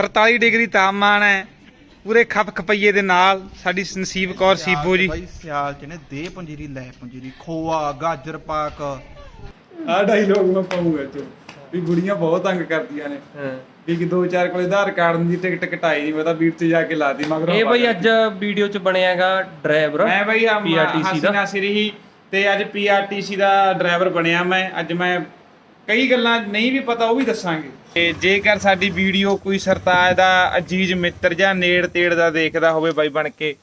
43 degree ਤਾਪਮਾਨ ਹੈ। ਪੂਰੇ ਖਪ ਖਪਈਏ ਦੇ ਨਾਲ ਸਾਡੀ ਨਸੀਬ ਕੌਰ ਸੀਬੋ ਜੀ। ਬਾਈ ਸਿਆਲ ਚ ਨੇ ਦੇ ਪੰਜੀਰੀ ਲੈ ਪੰਜੀਰੀ ਖੋਆ ਗਾਜਰ ਪਾਕ। ਆ ਡਾਇਲੋਗ ਮੈਂ ਪਾਉਂਗਾ ਚ। ਵੀ ਗੁੜੀਆਂ ਬਹੁਤ ਤੰਗ ਕਰਦੀਆਂ ਨੇ। ਵੀ ਕਿ ਦੋ ਚਾਰ ਕੋਲੇ ਆਧਾਰ ਕਾਰਡ ਦੀ ਟਿਕਟ ਕਟਾਈ ਨਹੀਂ ਮੈਂ ਤਾਂ ਵੀਰ ਤੇ ਜਾ ਕੇ ਲਾਤੀ ਮਗਰੋਂ ਇਹ ਬਈ ਅੱਜ ਵੀਡੀਓ ਚ ਬਣਿਆਗਾ ਡਰਾਈਵਰ ਮੈਂ ਬਈ PRTC ਦਾ। ਹਸਨਾ ਸਿਰੀ ਤੇ ਅੱਜ ਪੀਆਰਟੀਸੀ ਦਾ ਡਰਾਈਵਰ ਬਣਿਆ ਮੈਂ। ਅੱਜ ਮੈਂ ਕਈ ਗੱਲਾਂ ਨਹੀਂ ਵੀ ਪਤਾ ਉਹ ਵੀ ਦੱਸਾਂਗੇ। ਤੇ ਜੇਕਰ ਸਾਡੀ ਵੀਡੀਓ ਕੋਈ ਸਰਤਾਜ ਦਾ ਅਜੀਜ਼ ਮਿੱਤਰ ਜਾਂ ਨੇੜ ਤੇੜ ਦਾ ਦੇਖਦਾ ਹੋਵੇ ਬਾਈ ਬਣ ਕੇ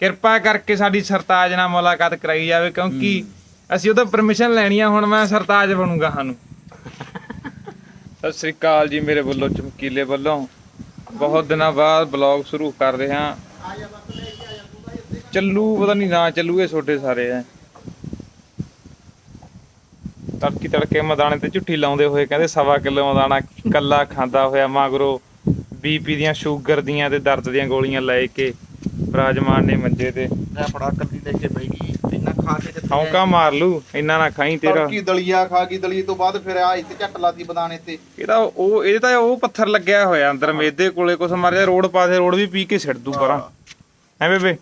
ਕਿਰਪਾ ਕਰਕੇ ਸਾਡੀ ਸਰਤਾਜ ਨਾਲ ਮੁਲਾਕਾਤ ਕਰਾਈ ਜਾਵੇ ਕਿਉਂਕਿ ਅਸੀਂ ਉਹਦਾ ਪਰਮਿਸ਼ਨ ਲੈਣੀ ਆ ਹੁਣ ਮੈਂ ਸਰਤਾਜ ਬਣੂੰਗਾ ਸਾਨੂੰ। ਸਤਿ ਸ੍ਰੀ ਅਕਾਲ ਜੀ ਮੇਰੇ ਵੱਲੋਂ ਚਮਕੀਲੇ ਵੱਲੋਂ। ਬਹੁਤ ਦਿਨਾਂ ਬਾਅਦ ਬਲੌਗ ਸ਼ੁਰੂ ਕਰ ਰਹੇ ਹਾਂ। ਚੱਲੂ ਪਤਾ ਨਹੀਂ ਨਾ ਚੱਲੂ ਇਹ ਛੋਟੇ ਸਾਰੇ ਐ। ਤੜਕੀ ਤੜਕੇ ਮਦਾਣੇ ਤੇ ਝੁੱਠੀ ਲਾਉਂਦੇ ਹੋਏ ਕਹਿੰਦੇ ਸਵਾ ਕਿਲੋ ਮਦਾਣਾ ਕੱਲਾ ਖਾਂਦਾ ਹੋਇਆ ਮਗਰੋਂ ਬੀਪੀ ਦੀਆਂ ਸ਼ੂਗਰ ਦੀਆਂ ਤੇ ਦਰਦ ਦੀਆਂ ਗੋਲੀਆਂ ਲੈ ਕੇ ਬਰਾਜਮਾਨ ਨੇ ਮੰਜੇ ਤੇ। ਲੈ ਫੜਾ ਕੱਲੀ ਲੈ ਕੇ ਗਈ ਇੰਨਾ ਖਾ ਕੇ ਤੇ ਹੌਂਕਾ ਮਾਰ ਲੂ ਇੰਨਾ ਨਾ ਖਾਈ ਤੇਰਾ। ਤੜਕੀ ਦਲੀਆ ਖਾ ਗਈ ਦਲੀਏ ਤੋਂ ਬਾਅਦ ਫਿਰ ਆ ਇੱਥੇ ਝੱਟ ਲਾਤੀ ਬਦਾਨੇ ਤੇ। ਇਹਦਾ ਉਹ ਇਹਦੇ ਤਾਂ ਉਹ ਪੱਥਰ ਲੱਗਿਆ ਹੋਇਆ ਅੰਦਰ ਮੇਦੇ ਕੋਲੇ ਕੁਛ ਮਾਰਿਆ ਰੋਡ ਪਾਸੇ ਰੋਡ ਵੀ ਪੀ ਕੇ ਛੱਡ ਦੂ ਪਰਾਂ। ਐ ਬੇਬੇ?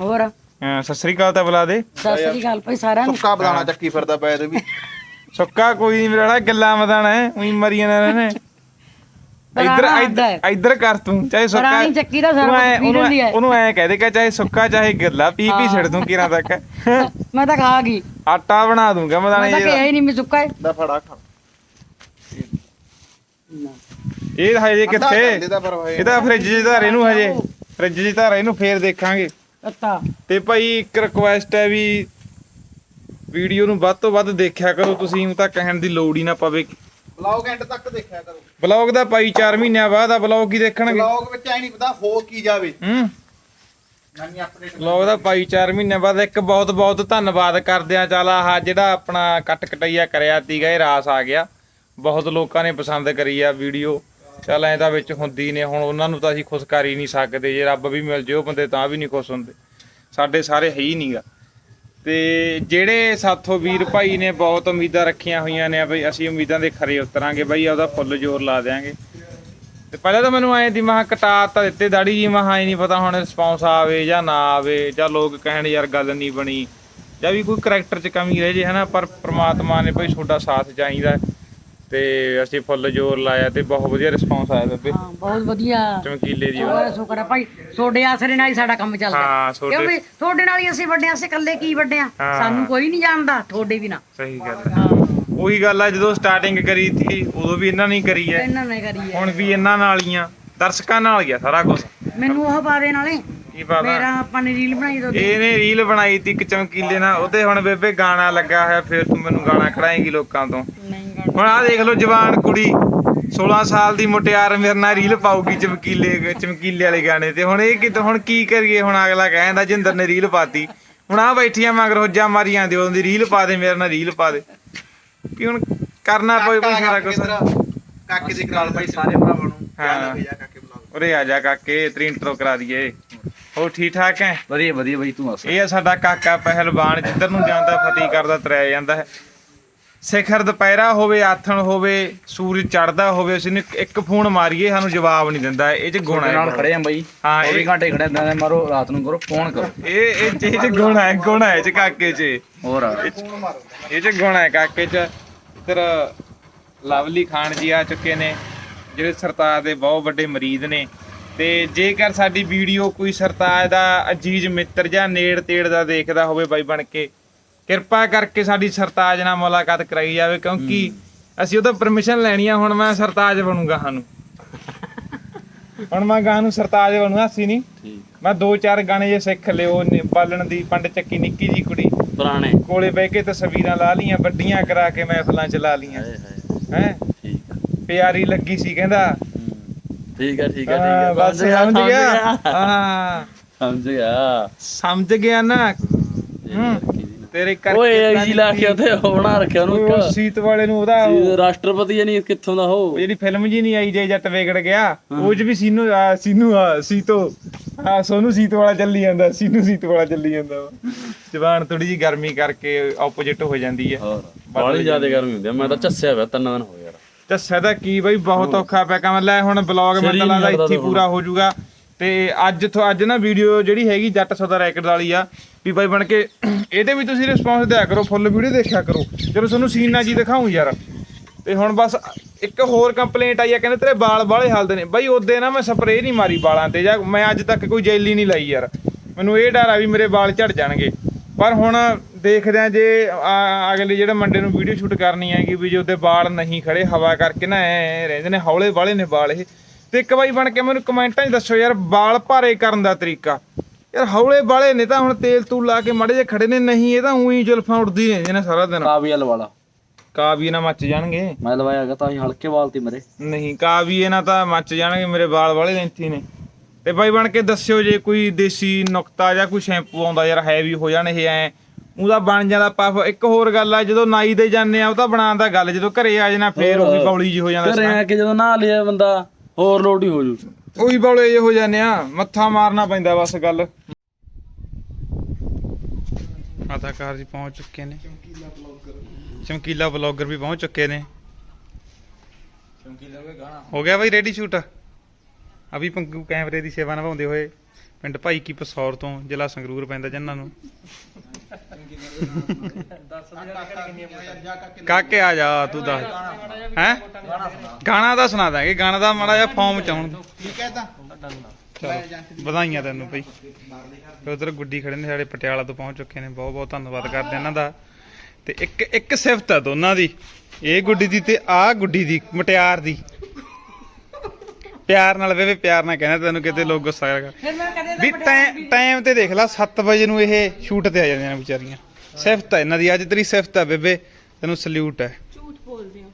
ਹੋਰ? ਅਹ ਸਤਿ ਸ੍ਰੀ ਅਕਾਲ ਤਾਂ ਬੁਲਾ ਦੇ। ਸਤਿ ਸ੍ਰੀ ਅਕਾਲ ਭਾਈ ਸਾਰਿਆਂ ਨੂੰ। ਸੁੱਕਾ ਬਦਾਨਾ ਚੱਕੀ ਫਿਰਦਾ ਪੈ ਤੇ ਵੀ। ਸੁੱਕਾ ਕੋਈ ਨਹੀਂ ਮੇਰਾ ਗੱਲਾਂ ਮਦਾਣਾ ਹੈ ਉਹੀ ਮਰੀ ਜਾਂਦਾ ਰਹਿਣਾ ਇੱਧਰ ਇੱਧਰ ਕਰ ਤੂੰ ਚਾਹੇ ਸੁੱਕਾ ਚੱਕੀ ਦਾ ਸਾਰਾ ਉਹਨੂੰ। ਐਂ- ਕਹਿ ਦੇ ਕਿ ਚਾਹੇ ਸੁੱਕਾ ਚਾਹੇ ਗੱਲਾ ਪੀ ਪੀ ਛੱਡ ਦੂੰ ਕਿਰਾਂ ਤੱਕ। ਮੈਂ ਤਾਂ ਖਾ ਗਈ। ਆਟਾ ਬਣਾ ਦੂੰਗਾ ਮੈਂ ਮਦਾਣੇ ਤਾਂ ਕਿਹਾ ਹੀ ਨਹੀਂ ਮੈਂ ਸੁੱਕਾ ਹੈ। ਦਾ ਫੜਾ ਖਾ। ਇਹ ਹਜੇ ਕਿੱਥੇ? ਇਹ ਤਾਂ ਫ੍ਰਿਜ 'ਚ ਧਾਰੇ ਨੂੰ ਹਜੇ। ਫ੍ਰਿਜ 'ਚ ਧਾਰੇ ਨੂੰ ਫੇਰ ਦੇਖਾਂਗੇ। ਅੱਤਾ ਤੇ ਭਾਈ ਇੱਕ ਰਿਕੁਐਸਟ ਹੈ ਵੀ ਵੀਡੀਓ ਨੂੰ ਵੱਧ ਤੋਂ ਵੱਧ ਦੇਖਿਆ ਕਰੋ ਤੁਸੀਂ ਉਹ ਤਾਂ ਕਹਿਣ ਦੀ ਲੋੜ ਹੀ ਨਾ ਪਵੇ। ਬਲੌਗ ਐਂਡ ਤੱਕ ਦੇਖਿਆ ਕਰੋ। ਬਲੌਗ ਦਾ ਭਾਈ 4 ਮਹੀਨਿਆਂ ਬਾਅਦ ਆ ਬਲੌਗ ਹੀ ਦੇਖਣਗੇ? ਬਲੌਗ ਵਿੱਚ ਐ ਨਹੀਂ ਪਤਾ ਹੋ ਕੀ ਜਾਵੇ। ਹੂੰ। ਲੋਕ ਦਾ ਭਾਈ 4 ਮਹੀਨਿਆਂ ਬਾਅਦ ਇੱਕ ਬਹੁਤ ਬਹੁਤ ਧੰਨਵਾਦ ਕਰਦੇ ਆ ਚੱਲ ਆਹ ਜਿਹੜਾ ਆਪਣਾ ਕੱਟ ਕਟਈਆ ਕਰਿਆ ਤੀਗਾ ਇਹ ਰਾਸ ਆ ਗਿਆ। ਬਹੁਤ ਲੋਕਾਂ ਨੇ ਪਸੰਦ ਕਰੀ ਆ ਵੀਡੀਓ। ਚੱਲ ਐਂ ਤਾਂ ਵਿੱਚ ਹੁੰਦੀ ਨੇ ਹੁਣ ਉਹਨਾਂ ਨੂੰ ਤਾਂ ਅਸੀਂ ਖੁਸ਼ ਕਰ ਹੀ ਨਹੀਂ ਸਕਦੇ। ਜੇ ਰੱਬ ਵੀ ਮਿਲ ਜੇ ਉਹ ਬੰਦੇ ਤਾਂ ਵੀ ਨਹੀਂ ਖੁਸ਼ ਹੁੰਦੇ। ਸਾਡੇ ਸਾਰੇ ਹੈ ਹੀ ਨਹੀਂਗਾ ਤੇ ਜਿਹੜੇ ਸਾਥੋਂ ਵੀਰ ਭਾਈ ਨੇ ਬਹੁਤ ਉਮੀਦਾਂ ਰੱਖੀਆਂ ਹੋਈਆਂ ਨੇ ਬਈ ਅਸੀਂ ਉਮੀਦਾਂ ਦੇ ਖਰੇ ਉਤਰਾਂਗੇ ਬਈ ਉਹਦਾ ਫੁੱਲ ਜ਼ੋਰ ਲਾ ਦੇਾਂਗੇ ਤੇ ਪਹਿਲਾਂ ਤਾਂ ਮੈਨੂੰ ਐਂ ਦੀ ਮਹਾ ਕਟਾ ਤਾਂ ਦਿੱਤੇ ਦਾੜੀ ਜੀ ਮਹਾ ਹੀ ਨਹੀਂ ਪਤਾ ਹੁਣ ਰਿਸਪੌਂਸ ਆਵੇ ਜਾਂ ਨਾ ਆਵੇ, ਜਾਂ ਲੋਕ ਕਹਿਣ ਯਾਰ ਗੱਲ ਨਹੀਂ ਬਣੀ, ਜਾਂ ਵੀ ਕੋਈ ਕਰੈਕਟਰ 'ਚ ਕਮੀ ਰਹਿ ਜੇ ਹਨਾ, ਪਰ ਪ੍ਰਮਾਤਮਾ ਨੇ ਭਾਈ ਤੁਹਾਡਾ ਸਾਥ ਚਾਹੀਦਾ। ਤੇ ਅਸੀਂ ਫੁੱਲ ਜ਼ੋਰ ਲਾਇਆ ਤੇ ਬਹੁਤ ਵਧੀਆ ਰਿਸਪੌਂਸ ਆਇਆ ਬੇਬੇ। ਹਾਂ ਬਹੁਤ ਵਧੀਆ। ਚਮਕੀਲੇ ਦੀ ਹੋਰ ਸ਼ੁਕਰ ਹੈ ਭਾਈ ਤੁਹਾਡੇ ਆਸਰੇ ਨਾਲ ਹੀ ਸਾਡਾ ਕੰਮ ਚੱਲਦਾ। ਹਾਂ ਕਿਉਂ ਤੁਹਾਡੇ ਵੀ ਤੁਹਾਡੇ ਨਾਲ ਹੀ ਅਸੀਂ ਵੱਡੇ ਅਸੀਂ ਇਕੱਲੇ ਕੀ ਵੱਡੇ ਆਂ। ਸਾਨੂੰ ਕੋਈ ਨਹੀਂ ਜਾਣਦਾ ਤੁਹਾਡੇ ਵੀ ਨਾ ਸਹੀ ਗੱਲ ਹੈ। ਉਹੀ ਗੱਲ ਆ ਜਦੋਂ ਸਟਾਰਟਿੰਗ ਕਰੀ ਸੀ ਉਦੋਂ ਵੀ ਇਹਨਾਂ ਨੇ ਕਰੀ ਹੈ। ਇਹਨਾਂ ਨੇ ਕਰੀ ਹੈ। ਹੁਣ ਵੀ ਇਹਨਾਂ ਨਾਲ ਹੀ ਆ। ਦਰਸ਼ਕਾਂ ਨਾਲ ਹੀ ਆ ਸਾਰਾ ਕੁਝ ਮੈਨੂੰ ਉਹ ਦੇ ਨਾਲੇ। ਕੀ ਪਤਾ ਮੇਰਾ ਆਪਾਂ ਨੇ ਰੀਲ ਬਣਾਈ ਦੋ ਇਹਨੇ ਰੀਲ ਬਣਾਈ ਤੀ ਇੱਕ ਚਮਕੀਲੇ ਨਾਲ। ਉਹਤੇ ਹੁਣ ਬੇਬੇ ਗਾਣਾ ਲੱਗਾ ਹੋਇਆ ਫਿਰ ਤੂੰ ਮੈਨੂੰ ਗਾਣਾ ਖੜਾਏਂਗੀ ਲੋਕਾਂ ਤੋਂ। ਹੁਣ ਆਹ ਦੇਖ ਲਓ ਜਵਾਨ ਕੁੜੀ 16 ਸਾਲ ਦੀ ਮੁਟਿਆਰ ਮੇਰੇ ਨਾਲ ਰੀਲ ਪਾਉਗੀ ਚਮਕੀਲੇ ਚਮਕੀਲੇ ਵਾਲੇ ਗਾਣੇ ਤੇ। ਹੁਣ ਇਹ ਕਿਤੇ ਹੁਣ ਕੀ ਕਰੀਏ? ਹੁਣ ਅਗਲਾ ਕਹਿੰਦਾ ਜਿੰਦਰ ਨੇ ਰੀਲ ਪਾਤੀ। ਹੁਣ ਆ ਬੈਠੀਆਂ ਮਗਰ ਹੋਜਾ ਮਾਰੀ ਜਾਂਦੇ ਉਹਦੀ ਰੀਲ ਪਾ ਦੇ ਮੇਰੇ ਨਾਲ ਰੀਲ ਪਾ ਦੇ। ਵੀ ਹੁਣ ਕਰਨਾ ਪਊ ਕੋਈ ਸਾਰਾ ਕੁਝ ਕਾਕੇ ਦੇ ਕਰਾਲ ਬਾਈ ਸਾਰੇ ਭਰਾਵਾਂ ਨੂੰ। ਹਾਂ। ਉਰੇ ਆ ਜਾ ਕਾਕੇ ਤੇਰੀ ਇੰਟਰੋ ਕਰਾ ਦਈਏ। ਹੋ ਠੀਕ ਠਾਕ ਹੈ? ਵਧੀਆ ਵਧੀਆ ਬਈ ਤੂੰ ਦੱਸ। ਇਹ ਆ ਸਾਡਾ ਕਾਕਾ ਪਹਿਲਵਾਨ ਜਿੱਧਰ ਨੂੰ ਜਾਂਦਾ ਫਤਿਹ ਕਰਦਾ ਤਰਿਆ ਜਾਂਦਾ ਹੈ। ਸਿਖਰ ਦੁਪਹਿਰਾ ਹੋਵੇ ਆਥਣ ਹੋਵੇ ਸੂਰਜ ਚੜਦਾ ਹੋਵੇ ਅਸੀਂ ਨੂੰ ਇੱਕ ਫੋਨ ਮਾਰੀਏ ਸਾਨੂੰ ਜਵਾਬ ਨਹੀਂ ਦਿੰਦਾ ਇਹ ਚ ਗੁਣ ਨਾਲ ਹੈ ਖੜੇ ਆਂ ਬਈ। ਹਾਂ, 24 ਇਹ- ਘੰਟੇ ਖੜੇ ਆਂ ਮਾਰੋ ਰਾਤ ਨੂੰ ਕਰੋ ਫੋਨ ਕਰੋ। ਇਹ ਇਹ ਚ ਇਹ ਚ ਗੁਣ ਹੈ ਗੁਣ ਹੈ ਇਹ ਚ ਕਾਕੇ ਚ। ਹੋਰ ਆ। ਇਹ ਚ ਗੁਣ ਹੈ ਕਾਕੇ ਚ। ਇੱਧਰ ਲਵਲੀ ਖਾਨ ਜੀ ਆ ਚੁੱਕੇ ਨੇ ਜਿਹੜੇ ਸਰਤਾਜ ਦੇ ਬਹੁਤ ਵੱਡੇ ਮਰੀਦ ਨੇ। ਤੇ ਜੇਕਰ ਸਾਡੀ ਵੀਡੀਓ ਕੋਈ ਸਰਤਾਜ ਦਾ ਅਜੀਜ਼ ਮਿੱਤਰ ਜਾਂ ਨੇੜ ਤੇੜ ਦਾ ਦੇਖਦਾ ਹੋਵੇ ਬਾਈ ਬਣ ਕੇ ਕਿਰਪਾ ਕਰਕੇ ਸਾਡੀ ਸਰਤਾਜ ਨਾਲ ਮੁਲਾਕਾਤ ਕਰਾਈ ਜਾਵੇ ਕਿਉਂਕਿ ਅਸੀਂ ਉਹਦਾ ਪਰਮਿਸ਼ਨ ਲੈਣੀ ਆ ਹੁਣ ਮੈਂ ਸਰਤਾਜ ਬਣੂੰਗਾ ਸਾਨੂੰ। ਹੁਣ ਮੈਂ ਗਾਂ ਨੂੰ ਸਰਤਾਜ ਬਣੂਗਾ ਅਸੀਂ ਨਹੀਂ। ਠੀਕ। ਮੈਂ ਦੋ ਚਾਰ ਗਾਣੇ ਜੇ ਸਿੱਖ ਲਿਓ ਨੇ- ਬਾਲਣ ਦੀ ਪੰਡ ਚੱਕੀ ਨਿੱਕੀ ਜੀ ਕੁੜੀ। ਪੁਰਾਣੇ। ਕੋਲੇ ਬਹਿ ਕੇ ਤਸਵੀਰਾਂ ਲਾ ਲੀਆਂ ਵੱਡੀਆਂ ਕਰਾ ਕੇ ਮਹਿਫਲਾਂ ਚ ਲਾ ਲੀਆਂ ਹਾਏ ਹਾਏ। ਹੈ? ਠੀਕ। ਪਿਆਰੀ ਲੱਗੀ ਸੀ ਕਹਿੰਦਾ। ਹੂੰ। ਠੀਕ ਆ ਠੀਕ ਆ ਹਾਂ, ਠੀਕ ਆ ਬਸ ਸਮਝ ਗਿਆ ਹਾਂ। ਸਮਝ ਗਿਆ। ਸਮਝ ਗਿਆ ਨਾ। ਹੂੰ। ਤੇਰੇ ਕਰਕੇ ਓਏ ਤਾਂ ਆਈ ਲਾ ਕੇ ਉਹ ਬਣਾ ਰੱਖਿਆ ਉਹਨੂੰ ਉਹ ਇੱਕ। ਸੀਤ ਵਾਲੇ ਨੂੰ ਉਹਦਾ ਉਹ- ਰਾਸ਼ਟਰਪਤੀ ਨਹੀਂ ਕਿੱਥੋਂ ਦਾ ਉਹ? ਜਿਹੜੀ ਫਿਲਮ ਜੀ ਨਹੀਂ ਆਈ ਜੇ ਜੱਟ ਵਿਗੜ ਗਿਆ ਉਹ ਚ ਵੀ ਸੀਨੂ ਆ, ਸੀਨੂ ਆ, ਸੀਤੋ ਆ ਸੋਨੂ ਸੀਤ ਵਾਲਾ ਚੱਲੀ ਜਾਂਦਾ ਸੀਨੂ ਸੀਤ ਵਾਲਾ ਚੱਲੀ ਜਾਂਦਾ ਵਾ। ਜ਼ਬਾਨ ਥੋੜੀ ਜੀ ਗਰਮੀ ਕਰਕੇ ਆਪੋਜੀਟ ਹੋ ਜਾਂਦੀ ਹੈ। ਹੋਰ ਬਾਲੀ ਜ਼ਿਆਦਾ ਗਰਮੀ ਹੁੰਦੀ ਆ ਮੈਂ ਤਾਂ ਝੱਸਿਆ ਹੋਇਆ ਤਿੰਨ ਦਿਨ ਹੋ ਯਾਰ। ਦੱਸਿਆ ਤਾਂ ਕੀ ਬਈ ਬਹੁਤ ਔਖਾ ਪਿਆ ਕੰਮ। ਲੈ ਹੁਣ ਬਲੌਗ ਸਿਰ ਹੀ ਮੈਨੂੰ ਲੱਗਦਾ ਨਹੀਂ ਇੱਥੇ ਹੀ ਪੂਰਾ ਹੋ ਜਾਊਗਾ। ਤੇ ਅੱਜ ਤੋਂ ਅੱਜ ਨਾ ਵੀਡੀਓ ਜਿਹੜੀ ਹੈਗੀ ਜੱਟ ਸੌਦਾ ਰੈਕਟ ਵਾਲੀ ਆ, ਵੀ ਬਾਈ ਬਣ ਕੇ ਇਹਦੇ ਵੀ ਤੁਸੀਂ ਰਿਸਪੌਂਸ ਦਿਆ ਕਰੋ ਫੁੱਲ ਵੀਡੀਓ ਦੇਖਿਆ ਕਰੋ। ਚਲੋ ਤੁਹਾਨੂੰ ਸੀਨ ਨਾ ਜੀ ਦਿਖਾਉਂ ਯਾਰ। ਤੇ ਹੁਣ ਬਸ ਇੱਕ ਹੋਰ ਕੰਪਲੇਂਟ ਆਈ ਆ, ਕਹਿੰਦੇ ਤੇਰੇ ਵਾਲ ਬਾਲੇ ਹਲਦੇ ਨੇ। ਬਾਈ ਉਹਦੇ ਨਾ ਮੈਂ ਸਪਰੇਅ ਨਹੀਂ ਮਾਰੀ ਵਾਲਾਂ ਤੇ, ਜਾਂ ਮੈਂ ਅੱਜ ਤੱਕ ਕੋਈ ਜੈਲੀ ਨਹੀਂ ਲਾਈ ਯਾਰ। ਮੈਨੂੰ ਇਹ ਡਰ ਆ ਵੀ ਮੇਰੇ ਵਾਲ ਝੜ ਜਾਣਗੇ। ਪਰ ਹੁਣ ਦੇਖਦੇ ਆ ਜੇ ਅਗਲੇ ਜਿਹੜੇ ਮੰਡੇ ਨੂੰ ਵੀਡੀਓ ਸ਼ੂਟ ਕਰਨੀ ਹੈਗੀ, ਵੀ ਜੇ ਉਹਦੇ ਵਾਲ ਨਹੀਂ ਖੜੇ, ਹਵਾ ਕਰਕੇ ਨਾ ਐ ਰਹਿੰਦੇ ਨੇ, ਹੌਲੇ ਵਾਲੇ ਨੇ ਵਾਲ ਇਹ। ਤੇ ਇੱਕ ਵਾਰੀ ਬਣ ਕੇ ਮੈਨੂੰ ਕਮੈਂਟਾਂ 'ਚ ਦੱਸੋ ਯਾਰ ਵਾਲ ਭਾਰੇ ਕਰਨ ਦਾ ਤਰੀਕਾ। ਯਾਰ ਹੌਲੇ ਵਾਲੇ ਨੇ ਤਾਂ ਹੁਣ ਤੇਲ ਤੂਲ ਲਾ ਕੇ ਮੜੇ ਜੇ ਖੜੇ ਨੇ ਨਹੀਂ ਇਹ ਤਾਂ ਉਹੀ ਜਲਫਾਂ ਉੱਡਦੀ ਰਹਿੰਦੀਆਂ ਨੇ ਸਾਰਾ ਦਿਨ। ਕਾਬੀਅਲ ਵਾਲਾ। ਕਾਵੀ ਨਾ ਮੱਚ ਜਾਣਗੇ। ਮੈਂ ਲਵਾਇਆਗਾ ਤਾਂ ਹੀ ਹਲਕੇ ਵਾਲ ਤੀ ਮੇਰੇ। ਨਹੀਂ ਕਾਵੀ ਇਹਨਾਂ ਤਾਂ ਮੱਚ ਜਾਣਗੇ ਮੇਰੇ ਵਾਲ ਵਾਲੇ ਲੈਂਥੀ ਨੇ। ਤੇ ਬਾਈ ਬਣ ਕੇ ਦੱਸਿਓ ਜੇ ਕੋਈ ਦੇਸੀ ਨੁਕਤਾ ਜਾਂ ਕੋਈ ਸ਼ੈਂਪੂ ਆਉਂਦਾ ਯਾਰ ਹੈਵੀ ਹੋ ਜਾਣ ਇਹ ਐ। ਉਹਦਾ ਬਣ ਜਾਂਦਾ ਪਫ। ਇੱਕ ਹੋਰ ਗੱਲ ਆ ਜਦੋਂ ਨਾਈ ਦੇ ਜਾਂਦੇ ਆ ਉਹ ਤਾਂ ਬਣਾਉਣ ਦਾ ਗੱਲ ਜਦੋਂ ਘਰੇ ਆ ਜਾਣਾ ਫੇਰ ਉਹੀ ਬੌਲੀ ਜੀ ਹੋ ਜਾਂਦਾ ਘਰੇ ਆ ਕੇ ਜਦੋਂ ਨਹਾ ਲਿਆ ਬੰਦਾ ਹੋਰ ਲੋਟ ਹੀ ਹੋ ਜੂ ਉਹੀ ਬੌਲੇ ਜੇ ਹੋ ਜਾਂਦੇ ਆ ਮੱਥਾ ਮਾਰਨਾ ਪੈਂਦਾ ਬਸ ਗੱਲ। ਅਦਾਕਾਰ ਜੀ ਪਹੁੰਚ ਚੁੱਕੇ ਨੇ। ਚਮਕੀਲਾ ਬਲੌਗਰ ਵੀ ਪਹੁੰਚ ਚੁੱਕੇ ਨੇ। ਹੋ ਗਿਆ ਬਾਈ ਰੈਡੀ ਸ਼ੂਟ ਅਭੀ ਪੰਗੂ ਕੈਮਰੇ ਦੀ ਸੇਵਾ ਨਿਭਾਉਂਦੇ ਹੋਏ ਪਿੰਡ ਭਾਈ ਕੀ ਪਸੌਰ ਤੋਂ ਜ਼ਿਲ੍ਹਾ ਸੰਗਰੂਰ ਪੈਂਦਾ ਜੰਨਾਂ ਨੂੰ। ਕਾਕੇ ਆ ਜਾ ਤੂੰ ਦੱਸ। ਹੈ? ਗਾਣਾ ਤਾਂ ਸੁਣਾ ਦਾਂਗੇ ਗਾਣਾ ਦਾ ਮਾੜਾ ਜਿਹਾ ਫਾਰਮ ਚ ਆਉਣ ਠੀਕ ਹੈ ਤਾਂ। ਚਲੋ ਵਧਾਈਆਂ ਤੈਨੂੰ ਤੇ ਉਧਰ ਗੁੱਡੀ ਖੜੇ ਨੇ ਸਾਡੇ ਪਟਿਆਲਾ ਤੋਂ ਪਹੁੰਚ ਚੁੱਕੇ ਨੇ। ਬਹੁਤ ਬਹੁਤ ਧੰਨਵਾਦ ਕਰਦੇ ਇਹਨਾਂ ਦਾ। ਤੇ ਇੱਕ ਇੱਕ ਸਿਫਤ ਆ ਦੋਨਾਂ ਦੀ। ਇਹ ਗੁੱਡੀ ਦੀ ਤੇ ਆਹ ਗੁੱਡੀ ਦੀ ਮਟਿਆਰ ਦੀ। ਪਿਆਰ ਨਾਲ ਵੇ ਪਿਆਰ ਨਾਲ ਕਹਿੰਦਾ ਤੈਨੂੰ ਕਿਤੇ ਲੋਕ ਗੁੱਸਾ ਕਰਗਾ ਫਿਰ ਮੈਂ ਕਦੇ ਵੀ ਟਾਈਮ ਤੇ ਦੇਖ ਲੈ 7 ਵਜੇ ਨੂੰ ਇਹ ਸ਼ੂਟ ਤੇ ਆ ਜਾਂਦੀਆਂ ਨੇ ਵਿਚਾਰੀਆਂ। ਸਿਫਤ ਆ ਇਹਨਾਂ ਦੀ ਅੱਜ ਤੇਰੀ ਸਿਫਤ ਆ ਬੇਬੇ। ਤੈਨੂੰ ਸਲੂਟ ਹੈ ਝੂਠ ਬੋਲਦੇ ਹੋ।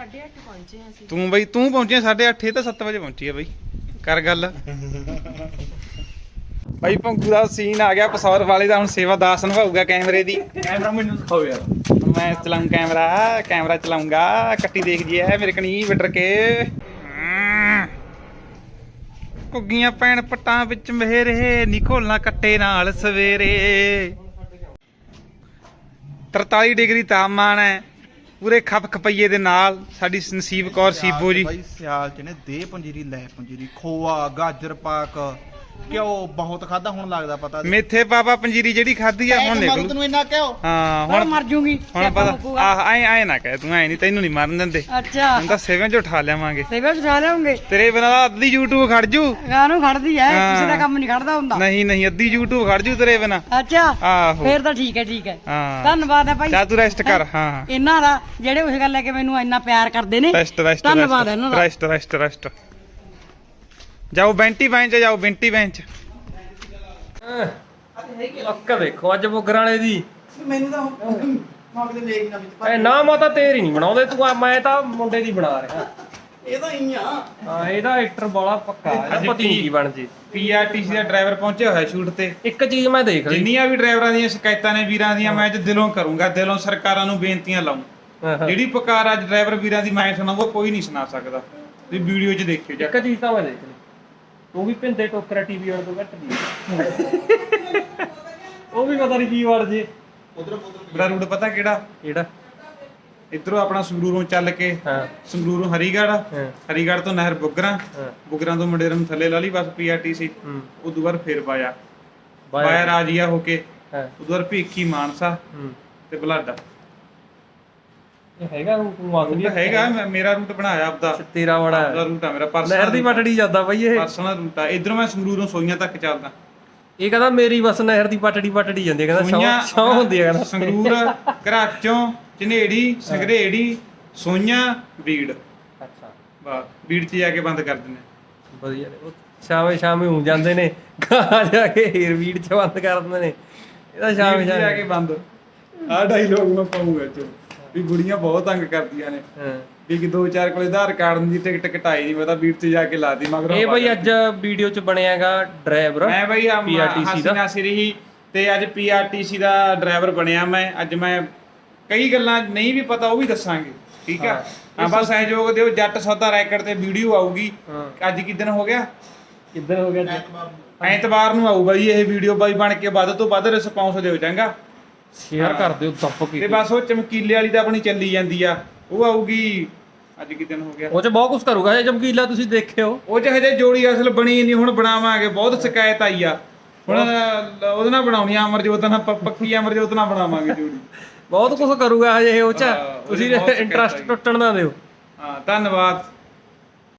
8:30 ਪਹੁੰਚੇ ਹਾਂ ਅਸੀਂ। ਤੂੰ ਬਈ ਤੂੰ ਪਹੁੰਚਿਆ 8:30 ਇਹ ਤਾਂ 7 ਵਜੇ ਪਹੁੰਚੀ ਆ ਬਈ। ਕਰ ਗੱਲ। ਭਾਈ ਪੰਗੂ ਦਾ ਸੀਨ ਆ ਗਿਆ ਪਸੌਰ ਵਾਲੇ ਦਾ ਹੁਣ ਸੇਵਾ ਦਾਸ ਨਿਭਾਊਗਾ ਕੈਮਰੇ ਦੀ। ਕੈਮਰਾ ਮੈਨੂੰ ਦਿਖਾਓ ਯਾਰ। ਮੈਂ ਚਲਾਉਂ ਕੈਮਰਾ ਕੈਮਰਾ ਚਲਾਉਂਗਾ ਕੱਟੀ ਦੇਖ ਜੀ ਐ ਮੇਰੇ ਕਣੀ ਵਿਟਰ ਕੇ। ਕੁੱਗੀਆਂ ਪੈਣ ਪੱਟਾਂ ਵਿੱਚ ਮਹਿਰੇ ਨੀ ਖੋਲਣਾ ਕੱਟੇ ਨਾਲ ਸਵੇਰੇ। 43 ਡਿਗਰੀ ਤਾਪਮਾਨ ਹੈ ਪੂਰੇ ਖਪ ਖਪਈਏ ਦੇ ਨਾਲ ਸਾਡੀ ਨਸੀਬ ਕੌਰ ਸੀਬੋ ਜੀ। ਸਿਆਲ ਚ ਨੇ ਦੇ ਪੰਜੀਰੀ ਲੈ ਪੰਜੀਰੀ ਖੋਆ ਗਾਜਰ ਪਾਕ ਕਿਉਂ ਬਹੁਤ ਖਾਦਾ ਹੁਣ ਲੱਗਦਾ ਪਤਾ ਮੇਥੇ ਪਾਪਾ ਪੰਜੀਰੀ ਜਿਹੜੀ ਖਾਧੀ ਆ ਹੁਣ ਨਿਕਲੂ ਤੈਨੂੰ ਇੰਨਾ ਕਿਉਂ? ਹਾਂ ਹੁਣ ਹੁਣ ਮਰ ਜੂਗੀ ਹੁਣ ਪਤਾ। ਆਹ ਐ ਐ ਨਾ ਕਹਿ ਤੂੰ ਐ ਨਹੀਂ ਤੈਨੂੰ ਨਹੀਂ ਮਰਨ ਦਿੰਦੇ। ਅੱਛਾ। ਹੁਣ ਤਾਂ ਸੇਵੇਂ ਚ ਉਠਾ ਲਿਆਵਾਂਗੇ। ਸੇਵਾ ਚੁਰਾ ਲਿਆਉਂਗੇ? ਤੇਰੇ ਬਿਨਾਂ ਤਾਂ ਅੱਧੀ YouTube ਖੜ ਜੂ। ਗਾਨੂੰ ਖੜਦੀ ਐ ਹਾਂ। ਕਿਸੇ ਦਾ ਕੰਮ ਨਹੀਂ ਖੜਦਾ ਹੁੰਦਾ। ਨਹੀਂ ਨਹੀਂ ਅੱਧੀ YouTube ਖੜ ਜੂ ਤੇਰੇ ਬਿਨਾਂ। ਅੱਛਾ ਆਹੋ। ਫੇਰ ਤਾਂ ਠੀਕ ਹੈ ਠੀਕ ਹੈ ਹਾਂ। ਧੰਨਵਾਦ ਹੈ ਭਾਈ। ਚਾ ਤੂੰ ਰੈਸਟ ਕਰ ਹਾਂ? ਇਹਨਾਂ ਦਾ ਜਿਹੜੇ ਉਸ ਗੱਲ ਲੈ ਕੇ ਮੈਨੂੰ ਇੰਨਾ ਪਿਆਰ ਕਰਦੇ ਨੇ ਰੈਸਟ ਰੈਸਟ ਧੰਨਵਾਦ ਹੈ ਇਹਨਾਂ ਦਾ। ਰੈਸਟ ਰੈਸਟ ਰੈਸਟ ਜਾਓ ਬੈਂਟੀ ਬੈਂਚ ਜਾਓ ਬੈਂਟੀ ਬੈਂਚ ਅੱਕ ਦੇਖੋ ਅੱਜ ਬੁੱਗਰ ਵਾਲੇ ਦੀ। ਮੈਨੂੰ ਤਾਂ ਮੰਗਦੇ ਮੇਰੀ ਨਾ ਵਿੱਚ ਐ ਨਾ ਮਾਤਾ ਤੇਰੀ ਨਹੀਂ ਬਣਾਉਂਦੇ ਤੂੰ ਆ ਮੈਂ ਤਾਂ ਮੁੰਡੇ ਦੀ ਬਣਾ ਰਿਹਾ। ਇਹ ਤਾਂ ਹੀ ਆ। ਹਾਂ ਇਹਦਾ ਐਕਟਰ ਬਾਲਾ ਪੱਕਾ ਇਹਦਾ ਅੱਜ ਪਤੀ ਕੀ ਬਣ ਜੇ। ਪੀਆਰਟੀਸੀ ਦਾ ਡਰਾਈਵਰ ਪਹੁੰਚਿਆ ਹੋਇਆ ਸ਼ੂਟ ਤੇ। ਇੱਕ ਚੀਜ਼ ਮੈਂ ਦੇਖ ਲਈ ਜਿੰਨੀਆਂ ਵੀ ਡਰਾਈਵਰਾਂ ਦੀਆਂ ਸ਼ਿਕਾਇਤਾਂ ਨੇ ਵੀਰਾਂ ਦੀਆਂ ਮੈਂ ਅੱਜ ਦਿਲੋਂ ਕਰੂੰਗਾ ਦਿਲੋਂ ਸਰਕਾਰਾਂ ਨੂੰ ਬੇਨਤੀਆਂ ਲਾਉਂ। ਹਾਂ, ਹਾਂ। ਜਿਹੜੀ ਪੁਕਾਰ ਅੱਜ ਡਰਾਈਵਰ ਵੀਰਾਂ ਦੀ ਮੈਂ ਸੁਣਾਉਂਗਾ ਕੋਈ ਨਹੀਂ ਸੁਣਾ ਸਕਦਾ। ਤੁਸੀਂ ਵੀਡੀਓ 'ਚ ਦੇਖਿਓ ਜਾ ਇੱਕ ਚੀਜ਼ ਤਾਂ ਮੈਂ ਦੇਖ ਲਈ ਤੂੰ ਵੀ ਪਿੰਦੇ ਟੋਕਰਾ ਟੀਵੀ ਵਾਲੇ ਤੋਂ ਘੱਟ ਦੀ ਉਹ ਵੀ ਪਤਾ ਨਹੀਂ ਕੀ ਵੜ ਜੇ। ਮੇਰਾ ਰੂਟ ਪਤਾ ਕਿਹੜਾ? ਕਿਹੜਾ? ਇਧਰੋਂ ਆਪਣਾ ਸੰਗਰੂਰੋਂ ਚੱਲ ਕੇ ਹਾਂ। ਸੰਗਰੂਰੋਂ ਹਰੀਗੜ੍ਹ। ਹਾਂ। ਹਰੀਗੜ੍ਹ ਤੋਂ ਨਹਿਰ ਬੁੱਗਰਾਂ। ਹਾਂ। ਬੁੱਗਰਾਂ ਤੋਂ ਮੰਡੇਰ ਨੂੰ ਥੱਲੇ ਲਾ ਲਈ ਬਸ ਪੀਆਰਟੀਸੀ ਹੂੰ। ਉਦੋਂ ਬਾਅਦ ਫੇਰ ਪਾਇਆ ਬਾਏ ਪਾਇਆ ਰਾਜੀਆ ਹੋ ਕੇ। ਹਾਂ। ਉਦੋਂ ਬਾਅਦ ਭੀਖੀ ਮਾਨਸਾ ਹੂੰ। ਤੇ ਬਲਾਡਾ। ਹੈਗਾ ਰੂਟ ਹੈਗਾ ਮੈਂ- ਮੇਰਾ ਰੂਟ ਬਣਾਇਆ ਆਪਦਾ। ਤੇਰਾ ਬੜਾ ਆਪਦਾ ਰੂਟ ਆ ਮੇਰਾ ਨਹਿਰ ਦੀ ਪਰਸਨਲ ਪਟੜੀ ਜਾਂਦਾ ਬਈ ਇਹ। ਪਰਸਨਲ ਰੂਟ ਆ ਇਧਰੋਂ ਮੈਂ ਸੰਗਰੂਰੋਂ ਸੋਈਆਂ ਤੱਕ ਚੱਲਦਾ। ਇਹ ਕਹਿੰਦਾ ਮੇਰੀ ਬਸ ਨਹਿਰ ਦੀ ਪਟੜੀ ਪਟੜੀ ਜਾਂਦੀ ਹੈ। ਕਹਿੰਦਾ ਸੋਈਆਂ ਸ਼ੌਂ ਸ਼ੌਂ ਹੁੰਦੀ ਹੈ ਕਹਿੰਦਾ। ਸੰਗਰੂਰ ਘਰਾਚੋਂ ਝਨੇੜੀ ਸੰਗਰੇੜੀ ਸੋਈਆਂ ਬੀੜ। ਅੱਛਾ। ਬਾ ਬੀੜ 'ਚ ਜਾ ਕੇ ਬੰਦ ਕਰ ਦਿੰਦੇ ਵਧੀਆ ਨੇ। ਉਹ ਸ਼ਾਮੇ ਸ਼ਾਮੇ ਹੋ ਜਾਂਦੇ ਨੇ। ਗਾਂ ਜਾ ਕੇ ਹੀਰ ਵੀਡ ਚ ਬੰਦ ਕਰ ਦਿੰਦੇ ਨੇ। ਇਹਦਾ ਸ਼ਾਮੇ ਬੀੜ 'ਚ ਜਾ ਕੇ ਬੰਦ। ਆਹ ਡਾਇਲੋਗ ਮੈਂ ਪਾਉਂਗਾ ਚੋ ਵੀ ਗੁੜੀਆਂ ਬਹੁਤ ਤੰਗ ਕਰਦੀਆਂ ਨੇ। ਹਾਂ। ਵੀ ਕਿ ਦੋ ਚਾਰ ਕੋਲੇ ਆਧਾਰ ਕਾਰਡ ਦੀ ਟਿਕਟ ਕਟਾਈ ਨਹੀਂ ਪਤਾ ਬੀਟ 'ਚ ਜਾ ਕੇ ਲਾਤੀ ਮਗਰ ਇਹ ਬਈ ਅੱਜ ਵੀਡੀਓ ਚ ਬਣਿਆਗਾ ਡਰਾਈਵਰ ਮੈਂ ਬਈ ਹਾਸੀ ਦਾ। ਨਾਸਿਰ ਹੀ ਤੇ ਅੱਜ ਪੀਆਰਟੀਸੀ ਦਾ ਡਰਾਈਵਰ ਬਣਿਆ ਮੈਂ ਅੱਜ ਮੈਂ ਕਈ ਗੱਲਾਂ ਨਹੀਂ ਵੀ ਪਤਾ ਉਹ ਵੀ ਦੱਸਾਂਗੇ ਠੀਕ ਆ? ਹਾਂ। ਬਸ ਸਹਿਯੋਗ ਦਿਓ ਜੱਟ ਸੌਦਾ ਰੈਕਡ ਤੇ ਵੀਡੀਓ ਆਊਗੀ। ਅੱਜ ਕੀ ਦਿਨ ਹੋ ਗਿਆ? ਕਿੱਧਰ ਹੋ ਗਿਆ ਐਤਵਾਰ ਨੂੰ। ਆਊ ਬਾਈ ਇਹ ਵੀਡੀਓ ਬਾਈ ਬਣ ਕੇ ਵੱਧ ਤੋਂ ਵੱਧ ਰਿਸਪੌਂਸ ਦਿਓ ਚੰਗਾ। ਸ਼ੇਅਰ ਕਰ ਦਿਓ ਦੱਪ ਤੇ ਕੇ ਬਸ ਉਹ ਚਮਕੀਲੇ ਵਾਲੀ ਤਾਂ ਆਪਣੀ ਚੱਲੀ ਜਾਂਦੀ ਆ। ਉਹ ਆਊਗੀ ਅੱਜ ਕੀ ਦਿਨ ਹੋ ਗਿਆ? ਉਹ ਚ ਬਹੁਤ ਕੁਝ ਕਰੂਗਾ ਇਹ ਚਮਕੀਲਾ ਤੁਸੀਂ ਦੇਖਿਓ। ਉਹ ਚ ਹਜੇ ਜੋੜੀ ਅਸਲ ਬਣੀ ਨਹੀਂ ਹੁਣ ਬਣਾਵਾਂਗੇ ਬਹੁਤ ਸ਼ਿਕਾਇਤ ਆਈ ਆ। ਹੁਣ ਉਹਦੇ ਨਾਲ ਬਣਾਉਣੀ ਆ ਅਮਰਜੋਤ ਨਾਲ ਪੱਕੀ ਅਮਰਜੋਤ ਨਾਲ ਬਣਾਵਾਂਗੇ ਜੋੜੀ। ਬਹੁਤ ਕੁਝ ਕਰੂਗਾ ਹਜੇ ਇਹ ਉਹ ਚ। ਤੁਸੀਂ ਇੰਟਰਸਟ। ਟੁੱਟਣ ਨਾ ਦਿਓ। ਹਾਂ ਧੰਨਵਾਦ।